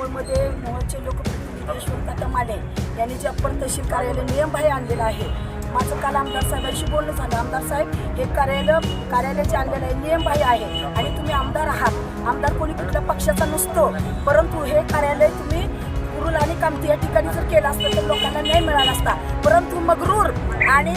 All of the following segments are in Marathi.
मूळमध्ये मोहनचे लोकप्रतिनिधी यशवंत यांनी जे अप्पर तहसील कार्यालय बाहेर आणलेलं आहे माझं काल आमदार साहेबांशी बोलणं झालं. आमदार साहेब हे कार्यालय कार्यालय जे आणलेलं आहे नियमबाह्य आहे आणि तुम्ही आमदार आहात. आमदार कोणी कुठल्या पक्षाचा नसतो परंतु हे कार्यालय तुम्ही कुरुल आणि कामती या ठिकाणी जर केलं असतं तर लोकांना न्याय मिळाला असता. परंतु मगरूर आणि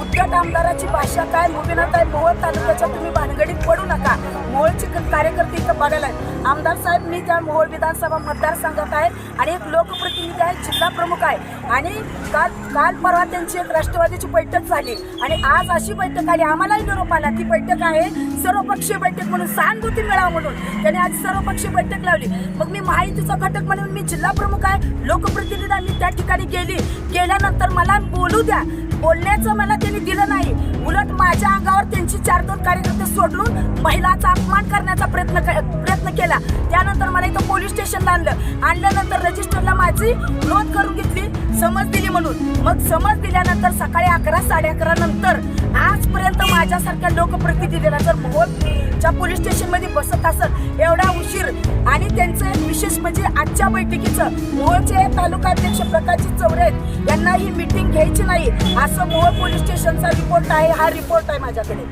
उद्धट आमदाराची भाषा काय मुबीनात आहे मोहोळ तालुक्याच्या तुम्ही भानगडीत पडू नका. मोहळची कार्यकर्ते इथं बघायला आहेत. आमदार साहेब मी त्या मोहोळ विधानसभा मतदारसंघात आहे आणि एक लोकप्रतिनिधी आहे जिल्हा प्रमुख आहे. आणि काल काल परवा त्यांची एक राष्ट्रवादीची बैठक झाली. आणि आज अशी बैठक आली आम्हालाही निरोप आला. ती बैठक आहे सर्वपक्षीय बैठक म्हणून सहानुभूती मिळावा म्हणून. त्याने आज सर्वपक्षीय बैठक लावली. मग मी माहितीचा घटक म्हणून मी जिल्हा प्रमुख आहे लोकप्रतिनिधी त्या ठिकाणी गेली. गेल्यानंतर मला बोलू द्या. बोलण्याचं मला त्यांनी दिलं नाही. उलट माझ्या अंगावर त्यांची चार दोन कार्यकर्ते सोडून महिलाचा अपमान करण्याचा प्रयत्न क- प्रयत्न केला. त्यानंतर मला इथं पोलीस स्टेशनला आणलं. आणल्यानंतर रजिस्टरला माझी नोंद करून घेतली. समज दिली म्हणून. मग समज दिल्यानंतर सकाळी अकरा साडे अकरा नंतर आजपर्यंत माझ्यासारख्या लोकप्रतिनिधीला जर भोवच्या पोलीस स्टेशनमध्ये बसत असत एवढा उशीर आणि त्यांचं विशेष म्हणजे आजच्या बैठकीचं मोहोळचे तालुकाध्यक्ष प्रकाशजी चौरे आहेत यांना ही मिटिंग घ्यायची नाही असं मोहोळ पोलीस स्टेशनचा रिपोर्ट आहे हा रिपोर्ट आहे माझ्याकडे.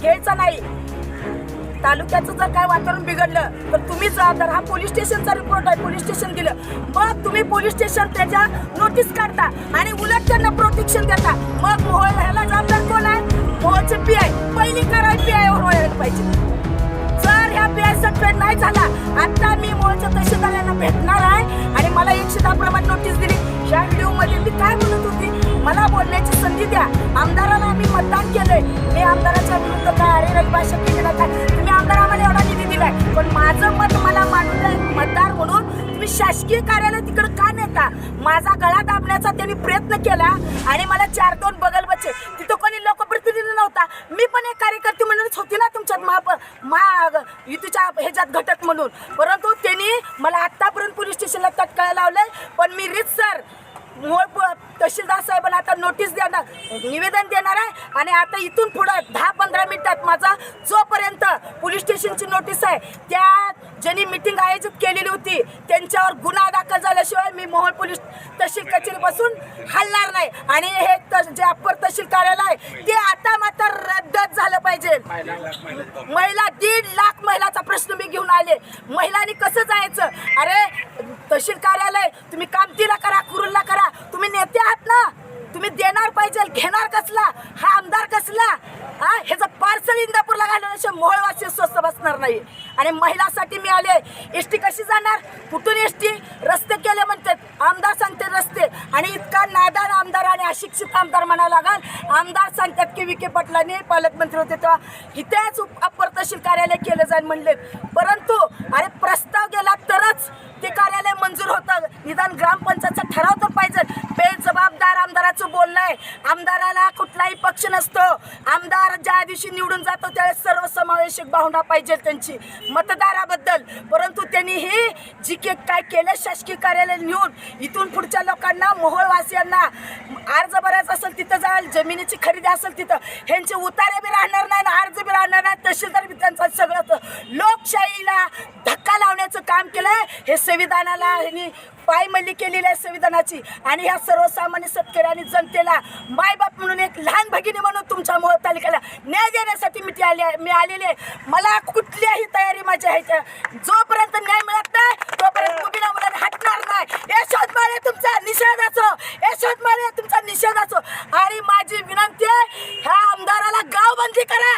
घ्यायचा नाही. तालुक्याचं जर काय वातावरण बिघडलं तर तुम्ही जबाबदार हा पोलीस स्टेशनचा रिपोर्ट आहे पोलीस स्टेशन दिलं मग तुम्ही पोलीस स्टेशन त्याच्या नोटीस काढता आणि उलट त्यांना प्रोटेक्शन देता. मग मोहोळ ह्याला जबाबदार कोण आहे? मोहोळचे पी आय पहिली कारवाई पी आयवर व्हायला पाहिजे. ह्या नाही झाला. आता मी मोहोळच्या तहसीलदारांना भेटणार आहे. आणि मला एकशे दहा प्रमाण नोटीस दिली. ह्या व्हिडिओमध्ये मी काय म्हणत होती? मला बोलण्याची संधी द्या. आमदाराला आम्ही मतदान केलंय. मी आमदाराच्या विरुद्ध काय अरे रवी भाषा केली नाही काय तुम्ही आमदार आम्हाला एवढा निधी दिलाय. पण माझं मत मला मानून मतदार म्हणून तुम्ही शासकीय कार्यालय तिकडे का नेता? माझा गळा दाबण्याचा त्यांनी प्रयत्न केला आणि मला चार दोन बगल बचे तिथं कोणी लोकप्रतिनिधी नव्हता. मी पण एक कार्यकर्ते म्हणूनच होती ना. तुमच्यात महा युतीच्या ह्याच्यात घटक म्हणून. परंतु त्यांनी मला आत्तापर्यंत पोलीस स्टेशनला तटकाळा लावलंय पण मी रीत सर तहसीलदार साहेबांना आता नोटीस देणार निवेदन देणार आहे. आणि आता इथून पुढं दहा पंधरा मिनिटात माझा जोपर्यंत पोलीस स्टेशनची नोटीस आहे त्या ज्यांनी मिटिंग आयोजित केलेली होती त्यांच्यावर गुन्हा दाखल झाल्याशिवाय मी मोहोळ पोलीस तहसील कचेरी बसून हलणार नाही. आणि हे जे अप्पर तहसील कार्यालय आहे ते असेल. महिला दीड लाख महिलाचा प्रश्न मी घेऊन आले. महिलांनी कसं जायचं? अरे तहसील कार्यालय तुम्ही कामतीला करा कुरुलला करा. तुम्ही नेते आहात ना? तुम्ही देणार पाहिजे घेणार कसला? हा आमदार कसला? हा ह्याचं पार्सल इंदापूरला घालण्याशिवाय मोहळवासी स्वस्त बसणार नाही. आणि महिलासाठी मी आले. एस टी कशी जाणार? कुठून एस टी रस्ते केले म्हणतात. आमदार सांगते रस्ते. आणि इतका नादान आमदार आणि अशिक्षित आमदार म्हणायला लागाल? आमदार सांगतात की विखे पाटलांनी पालकमंत्री होते तेव्हा इथेच उप- अप्पर तहसील कार्यालय केलं जाईल म्हणले. परंतु अरे प्रस्ताव गेला तरच ते कार्यालय मंजूर होतं. निदान ग्रामपंचायतचा ठराव तर पाहिजे. बेजबाबदार आमदाराचं बोलणं आहे. आमदाराला कुठलाही पक्ष नसतो. आमदार ज्या दिवशी निवडून जातो त्यावेळेस सर्वसमावेशक भावना पाहिजे त्यांची मतदाराबद्दल. परंतु त्यांनी ही जी के काय केलं शासकीय कार्यालय नेऊन इथून पुढच्या लोकांना मोहोळवासियांना अर्ज भरायचा असेल तिथं जाईल जमिनीची खरेदी असेल तिथं ह्यांचे उतारे बी राहणार नाही अर्ज बी राहणार नाही तहसीलदार त्यांचा सगळं लोकशाहीला धक्का लावण्याचं काम केलंय. हे संविधानाला ह्यांनी पायमल्ली केलेली आहे संविधानाची. आणि ह्या सर्वसामान्य शेतकरी आणि जनतेला मायबाप म्हणून एक लहान भगिनी म्हणून तुमच्या मोह तालुक्याला न्याय देण्यासाठी मी ती आली आहे. मी आलेले आहे. मला कुठल्याही तयारी माझ्या ह्याच्या जोपर्यंत न्याय मिळत नाही तोपर्यंत मुलीला मुलांना हटणार नाही. यशवंत माळे तुमचा निषेध असो यशोद माळे तुमचा निषेध असो आणि माझी विनंती आहे ह्या आमदाराला गावबंदी करा.